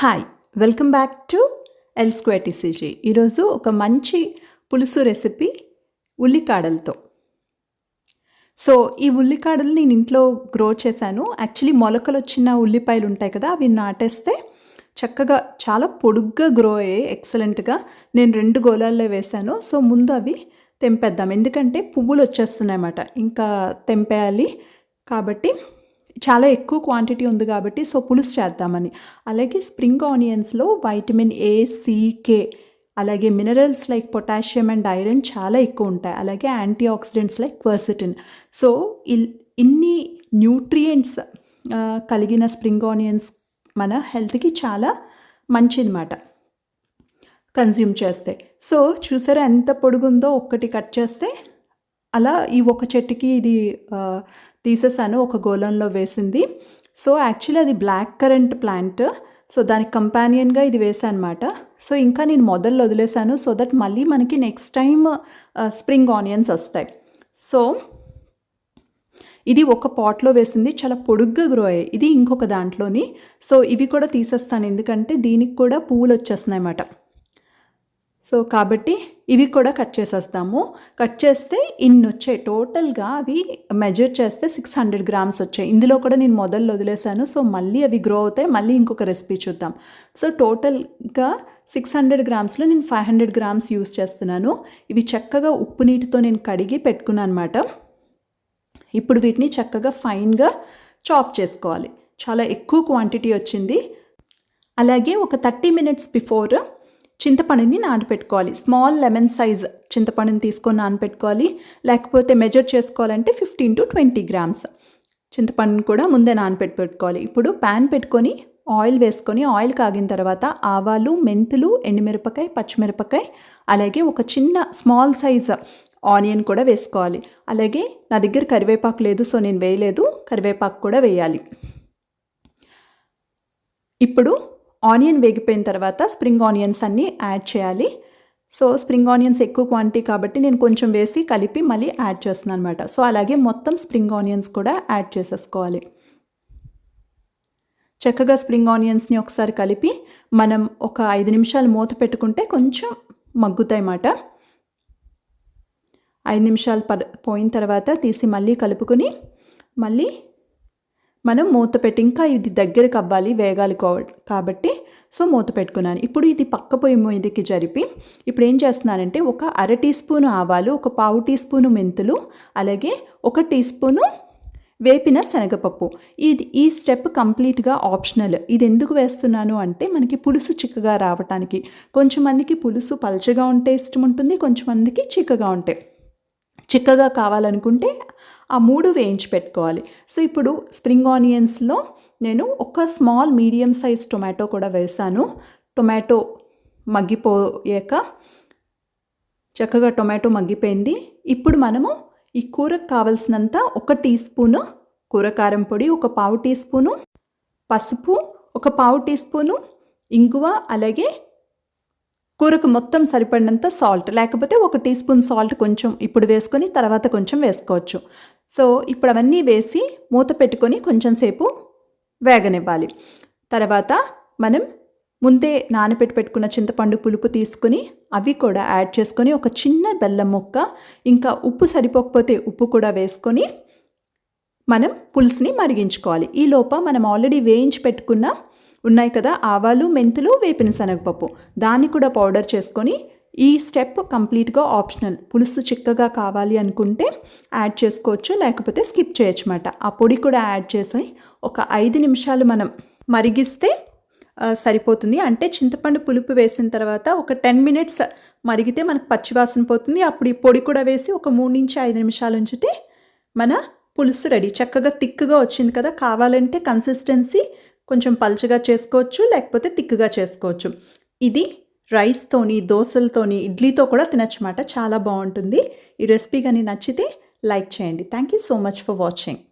Hi welcome back to L square TCG ఈరోజు ఒక మంచి పులుసు రెసిపీ ఉల్లికాడలతో. సో ఈ ఉల్లికాడలు నేను ఇంట్లో గ్రో చేశాను. యాక్చువల్లీ మొలకలు వచ్చిన ఉల్లిపాయలు ఉంటాయి కదా అవి నాటేస్తే చక్కగా చాలా పొడుగ్గా గ్రో అయ్యాయి ఎక్సలెంట్గా నేను రెండు గోళాల్లో వేశాను. సో ముందు అవి తెంపేద్దాం. ఎందుకంటే పువ్వులు వచ్చేస్తున్నాయి అన్నమాట ఇంకా తెంపేయాలి. కాబట్టి చాలా ఎక్కువ క్వాంటిటీ ఉంది కాబట్టి సో పులుసు చేద్దామని. అలాగే స్ప్రింగ్ ఆనియన్స్లో వైటమిన్ ఏ సికే అలాగే minerals like potassium and iron చాలా ఎక్కువ ఉంటాయి. అలాగే anti oxidants like quercetin so ఇన్ని న్యూట్రియంట్స్ కలిగిన స్ప్రింగ్ ఆనియన్స్ మన హెల్త్కి చాలా మంచిదన్నమాట. కన్జ్యూమ్ చేస్తే. సో చూసారా ఎంత పొడుగుందో? ఒక్కటి కట్ చేస్తే అలా ఈ ఒక చెట్టుకి ఇది తీసేసాను ఒక గోళంలో వేసింది. సో యాక్చువల్లీ అది బ్లాక్ కరెంట్ ప్లాంట్. సో దానికి కంపానియన్గా ఇది వేసానమాట అనమాట సో ఇంకా నేను మొదలు వదిలేసాను సో దట్ మళ్ళీ మనకి నెక్స్ట్ టైం స్ప్రింగ్ ఆనియన్స్ వస్తాయి. సో ఇది ఒక పాట్లో వేసింది చాలా పొడుగ్గా గ్రో అయ్యాయి. ఇది ఇంకొక దాంట్లోని. సో ఇవి కూడా తీసేస్తాను ఎందుకంటే దీనికి కూడా పువ్వులు వచ్చేస్తున్నాయి అన్నమాట సో కాబట్టి ఇవి కూడా కట్ చేసేస్తాము. కట్ చేస్తే ఇన్ని వచ్చాయి టోటల్గా అవి మెజర్ చేస్తే సిక్స్ హండ్రెడ్ గ్రామ్స్ వచ్చాయి. ఇందులో కూడా నేను మొదలు వదిలేశాను. సో మళ్ళీ అవి గ్రో అవుతాయి. మళ్ళీ ఇంకొక రెసిపీ చూద్దాం. సో టోటల్గా సిక్స్ హండ్రెడ్ గ్రామ్స్లో నేను ఫైవ్ హండ్రెడ్ గ్రామ్స్ యూస్ చేస్తున్నాను. ఇవి చక్కగా ఉప్పు నీటితో నేను కడిగి పెట్టుకున్నాను అనమాట ఇప్పుడు వీటిని చక్కగా ఫైన్గా చాప్ చేసుకోవాలి. చాలా ఎక్కువ క్వాంటిటీ వచ్చింది. అలాగే ఒక థర్టీ మినిట్స్ బిఫోర్ చింతపండుని నానబెట్టుకోవాలి స్మాల్ లెమన్ సైజ్ చింతపండుని తీసుకొని నానబెట్టుకోవాలి లేకపోతే మెజర్ చేసుకోవాలంటే ఫిఫ్టీన్ టు ట్వంటీ గ్రామ్స్ చింతపండుని కూడా ముందే నానపెట్టి పెట్టుకోవాలి ఇప్పుడు ప్యాన్ పెట్టుకొని ఆయిల్ వేసుకొని ఆయిల్ కాగిన తర్వాత ఆవాలు మెంతులు ఎండుమిరపకాయ పచ్చిమిరపకాయ అలాగే ఒక చిన్న స్మాల్ సైజ్ ఆనియన్ కూడా వేసుకోవాలి. అలాగే నా దగ్గర కరివేపాకు లేదు సో నేను వేయలేదు. కరివేపాకు కూడా వేయాలి. ఇప్పుడు ఆనియన్ వేగిపోయిన తర్వాత స్ప్రింగ్ ఆనియన్స్ అన్నీ యాడ్ చేయాలి. సో స్ప్రింగ్ ఆనియన్స్ ఎక్కువ క్వాంటిటీ కాబట్టి నేను కొంచెం వేసి కలిపి మళ్ళీ యాడ్ చేస్తున్నాను అనమాట సో అలాగే మొత్తం స్ప్రింగ్ ఆనియన్స్ కూడా యాడ్ చేసేసుకోవాలి. చక్కగా స్ప్రింగ్ ఆనియన్స్ని ఒకసారి కలిపి మనం ఒక ఐదు నిమిషాలు మూత పెట్టుకుంటే కొంచెం మగ్గుతాయి అన్నమాట. ఐదు నిమిషాలు పోయిన తర్వాత తీసి మళ్ళీ కలుపుకొని మళ్ళీ మనం మూత పెట్టి ఇంకా ఇది దగ్గరకు అవ్వాలి వేగాలి కాబట్టి సో మూత పెట్టుకున్నాను. ఇప్పుడు ఇది పక్క పొయ్యి మీదకి జరిపి ఇప్పుడు ఏం చేస్తున్నానంటే ఒక అర టీ స్పూను ఆవాలు ఒక పావు టీ స్పూను మెంతులు అలాగే ఒక టీ స్పూను వేపిన శనగపప్పు. ఇది ఈ స్టెప్ కంప్లీట్గా ఆప్షనల్. ఇది ఎందుకు వేస్తున్నాను అంటే మనకి పులుసు చిక్కగా రావటానికి. కొంచెం మందికి పులుసు పలచగా ఉంటే ఇష్టం ఉంటుంది కొంచెం మందికి చిక్కగా ఉంటాయి చిక్కగా కావాలనుకుంటే ఆ మూడు వేయించి పెట్టుకోవాలి. సో ఇప్పుడు స్ప్రింగ్ ఆనియన్స్లో నేను ఒక స్మాల్ మీడియం సైజ్ టొమాటో కూడా వేసాను. టొమాటో మగ్గిపోయాక చక్కగా టొమాటో మగ్గిపోయింది. ఇప్పుడు మనము ఈ కూరకు కావలసినంత ఒక టీ స్పూను కూరకారం పొడి ఒక పావు టీ స్పూను పసుపు ఒక పావు టీ స్పూను ఇంగువ అలాగే కూరకు మొత్తం సరిపడినంత సాల్ట్ లేకపోతే ఒక టీ స్పూన్ సాల్ట్ కొంచెం ఇప్పుడు వేసుకొని తర్వాత కొంచెం వేసుకోవచ్చు. సో ఇప్పుడు అవన్నీ వేసి మూత పెట్టుకొని కొంచెం సేపు వేగనివ్వాలి. తర్వాత మనం ముందే నానబెట్టి పెట్టుకున్న చింతపండు పులుపు తీసుకుని అవి కూడా యాడ్ చేసుకొని ఒక చిన్న బెల్లం ముక్క ఇంకా ఉప్పు సరిపోకపోతే ఉప్పు కూడా వేసుకొని మనం పులుసుని మరిగించుకోవాలి. ఈ లోప మనం ఆల్రెడీ వేయించి పెట్టుకున్న ఉన్నాయి కదా ఆవాలు మెంతులు వేపిన శనగపప్పు. దాన్ని కూడా పౌడర్ చేసుకొని ఈ స్టెప్ కంప్లీట్గా ఆప్షనల్ పులుసు చిక్కగా కావాలి అనుకుంటే యాడ్ చేసుకోవచ్చు లేకపోతే స్కిప్ చేయొచ్చు అన్నమాట ఆ పొడి కూడా యాడ్ చేసి ఒక ఐదు నిమిషాలు మనం మరిగిస్తే సరిపోతుంది. అంటే చింతపండు పులుపు వేసిన తర్వాత ఒక టెన్ మినిట్స్ మరిగితే మనకు పచ్చివాసన పోతుంది. అప్పుడు ఈ పొడి కూడా వేసి ఒక మూడు నుంచి ఐదు నిమిషాలు ఉంచితే మన పులుసు రెడీ చక్కగా థిక్గా వచ్చింది కదా కావాలంటే కన్సిస్టెన్సీ కొంచెం పల్చగా చేసుకోవచ్చు లేకపోతే తిక్కుగా చేసుకోవచ్చు. ఇది రైస్తోని దోశలతోని ఇడ్లీతో కూడా తినచ్చమాట చాలా బాగుంటుంది. ఈ రెసిపీ కానీ నచ్చితే లైక్ చేయండి. Thank you so much for watching